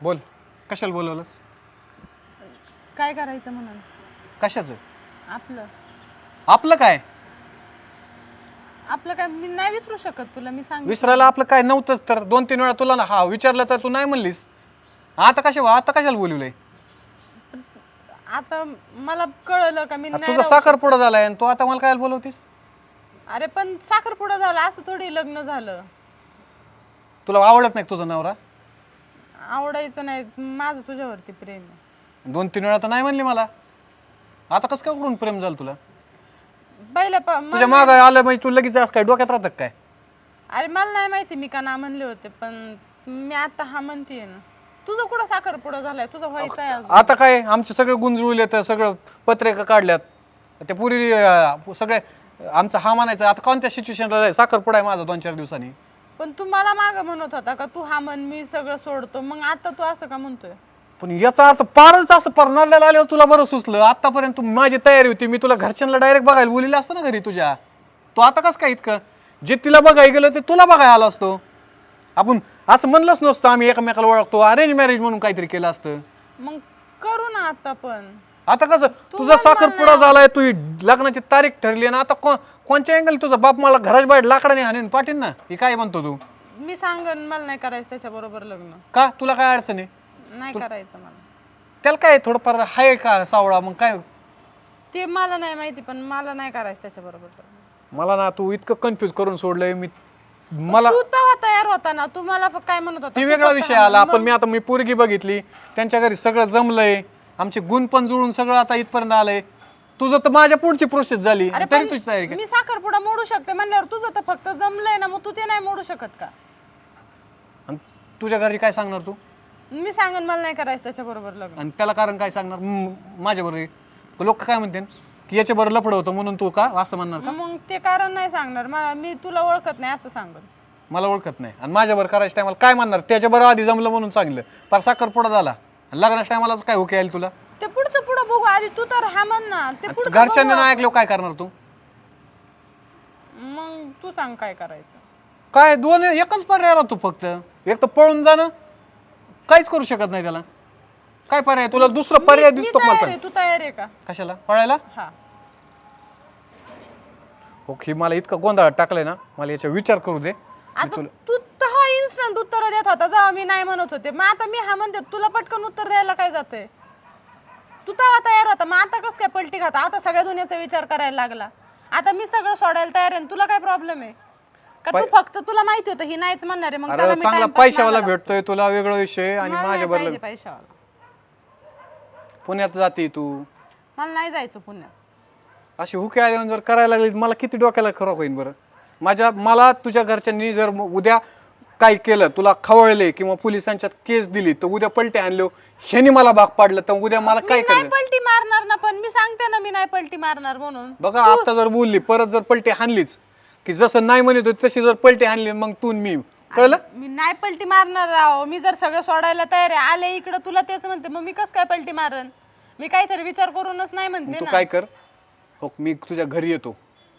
बोल. कशाला बोलवलंस? काय करायचं म्हणून? कशाचं? आपलं. आपलं काय? आपलं काय? मी नाही विसरू शकत तुला मी सांग विसरायला आपलं काय नव्हतंच तर दोन तीन वेळा तुला ना हा विचारलं तर तू नाही म्हणलीस. आता कशा आता कशाला बोलवलंय? आता मला कळलं का मी नाही तुझा राहू साखर पुढं झालाय आणि तू आता मला काय बोलवतीस. अरे पण साखरपुडा झाला असं थोडी लग्न झालं. तुला आवडत नाही का तुझा नवरा? आवडायचं नाही. माझं तुझ्यावरती प्रेम आहे. दोन तीन वेळा तर नाही म्हणली मला. आता कसं काय करून प्रेम झालं तुला? पहिल्या प- म- तुझ्या माग आलं म्हणजे तू लगेच असं काय डोक्यात राहतं का काय? अरे मला नाही माहिती मी का ना म्हणले होते पण मी आता हा म्हणतीये ना. तुझं कुठं साखरपुडा झालाय? तुझं व्हायचं आहे अजून. आता काय? आमचे सगळे गुंजळले तर सगळं पत्रिका काढल्यात. ते पुरी सगळे आमचा हा म्हणायचं आता कोणत्या सिच्युएशनला साखरपुडा आहे माझा दोन चार दिवसांनी. पण तू मला माग म्हणत होता का तू हा म्हण मी सगळं सोडतो. मग आता तू असं का म्हणतोय? पण याचा अर्थ पारच असं परनाल्याला आल्यावर तुला बरं सुचलं. आतापर्यंत तू माझी तयारी होती. मी तुला घरच्यांना डायरेक्ट बघायला बोलिलं असतं ना घरी तुझ्या. तू आता कसं काय इतकं? जे तिला बघायला गेलं ते तुला बघायला आला असतो. आपण असं म्हणलंच नसतं आम्ही एकमेकाला ओळखतो. अरेंज मॅरेज म्हणून काहीतरी केलं असतं. मग करू ना आता पण. आता कसं तुझा साखरपुडा झालाय तू लग्नाची तारीख ठरली आणि आता को- कोणच्या अँगल तुझा बाप मला घराच्या बाहेर लाकडाने हाणेन पाठीन ना? हे काय म्हणतो तू? मी सांगन मला नाही करायचं त्याच्या बरोबर लग्न. का? तुला काय अडचण आहे? नाही करायचं मला. त्याला काय थोडंफार आहे का सावळा? मग काय? ते मला नाही माहिती पण मला नाही करायचं त्याच्या बरोबर लग्न. मला ना तू इतकं कन्फ्युज करून सोडलंय मी मला तू तेव्हा तयार होता ना तू मला काय म्हणत होता? ती तू वेगळा फक्त विषय आला. पण मी आता मी पोरगी बघितली त्यांच्या घरी सगळं जमलंय. आमचे गुण पण जुळून सगळं आता इथपर्यंत आलंय. तुझं तर माझ्या पुढची प्रोसेस झाली. अरे तरी पण तुझी तयारी काय मी साखरपुडा मोडू शकते म्हणल्यावर तुझं तर फक्त जमलंय ना मग तू ते नाही मोडू शकत का? आणि तुझ्या घरी काय सांगणार तू? मी सांगन मला नाही करायचं त्याच्या बरोबर लग्न. आणि त्याला कारण काय सांगणार? माझ्या बरोबर लोक काय म्हणते की याच्या लफड होतं म्हणून तू का असं म्हणणार का? मग ते कारण नाही सांगणार. मा- मी तुला ओळखत नाही असं सांगन. मला ओळखत नाही. आणि माझ्यावर करायच्या टायमाला काय म्हणणार? त्याच्या आधी जमलं म्हणून सांगितलं. फार साखरपुडा झाला. लग्नाच्या टायमाला काय हुके येईल तुला? ते पुढचं पुढं बघू. आधी तू तर हा म्हण ना. ते पुढचं घरच्यांनी नाही ऐकलं काय करणार तू. मग तू सांग काय करायचं. काय दोन एकच पर्याय राहतो फक्त. एक तर पळून जाणं. काहीच करू शकत नाही त्याला. काय पर्याय? तुला दुसरा पर्याय मी दिसतो का मला तयार सांग. आहे. तू तयार आहे का? कशाला? पळायला? हा. हो ही मला इतका गोंधळ टाकलाय ना. मला याचा विचार करू दे. आता तू इन्स्टंट उत्तर देत होता जेव्हा मी नाही म्हणत होते. मग आता मी हा म्हणते तुला पटकन उत्तर द्यायला काय जाते तू तेव्हा तयार होता मग आता कसं काय पलटी खाता? आता सगळ्या दुनियाचा विचार करायला लागला. आता मी सगळं सोडायला तयार आहे आणि तुला काय प्रॉब्लेम आहे? का तू फक्त तुला माहिती होतं ही नाहीच म्हणणार आहे. मग चला अरे मी चांगला पैशावाला मागायला- भेटतोय तुला वेगळा विषय आणि मला नाही माझ्या बरोबर पैशावाला. पुण्यात जाते तू. मला नाही जायचं पुण्यात. अशी हुके आल्यावर जर करायला लागली मला किती डोक्याला खरं होईल बरं? माझ्या मला तुझ्या घरच्यांनी जर म- उद्या काय केलं तुला खवळले किंवा पोलिसांच्यात केस दिली तर उद्या पलटे आणलो ह्यानी मला भाग पाडलं तर उद्या मला काय नाही करेल पलटी मारणार ना पण मी सांगते ना मी नाही पलटी मारणार म्हणून. बघा आता जर बोलली परत जर पलटे हाणलीच की जसं नाही म्हणत होती तशी जर पलटे हाणली मग तू आणि मी. कळलं? मी नाही पलटी मारणार राव. मी जर सगळं सोडायला तयार आहे आले इकडं तुला तेच म्हणते मग मी कसं काय पलटी मारन? मी काहीतरी विचार करूनच नाही म्हणते तू ना. काय कर? हो मी तुझ्या घरी येतो.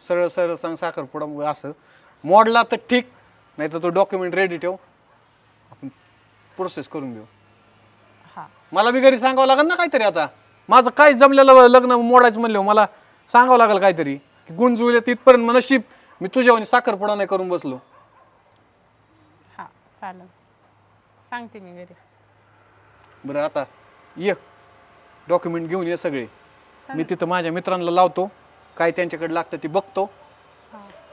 सरळ सरळ सांग साखरपुडा असं. मोडला तर ठीक नाही तर तो डॉक्युमेंट रेडी ठेव. आपण प्रोसेस करून घेऊ. हा. मला बी घरी सांगावं लागेल ना काहीतरी आता. माझं काय जमलेलं लग्न मोडायचं म्हणलं मला सांगावं लागेल काहीतरी. की गुण जुळले तिथपर्यंत मग नशीब मी तुझ्यावानी साखरपुडा नाही करून बसलो. हा चालेल. सांगते मी घरी. बरं आता ये. डॉक्युमेंट घेऊन ये सगळे. मी तिथं माझ्या मित्रांना लावतो. काय त्यांच्याकडे लागतं ते बघतो.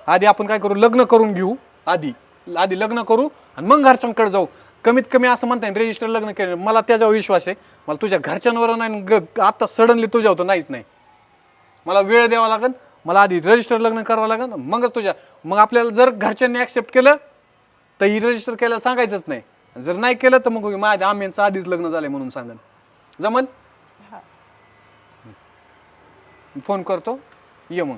आधी आपण काय करू? लग्न करून घेऊ आधी. आधी लग्न करू आणि मग घरच्यांकडे जाऊ. कमीत कमी असं म्हणता येईल रजिस्टर लग्न केलं. मला त्याच्यावर विश्वास आहे. मला तुझ्या घरच्यांवर नाही ग आता सडनली तुझ्या होतं नाहीच नाही. मला वेळ द्यावा लागेल. मला आधी रजिस्टर लग्न करावं लागेल मग तुझ्या. मग आपल्याला जर घरच्यांनी ॲक्सेप्ट केलं तर ही रजिस्टर केल्याला सांगायचंच नाही. जर नाही केलं तर मग माझ्या आम्यांचं आधीच लग्न झालंय म्हणून सांगन. जमल? फोन करतो. ये मग.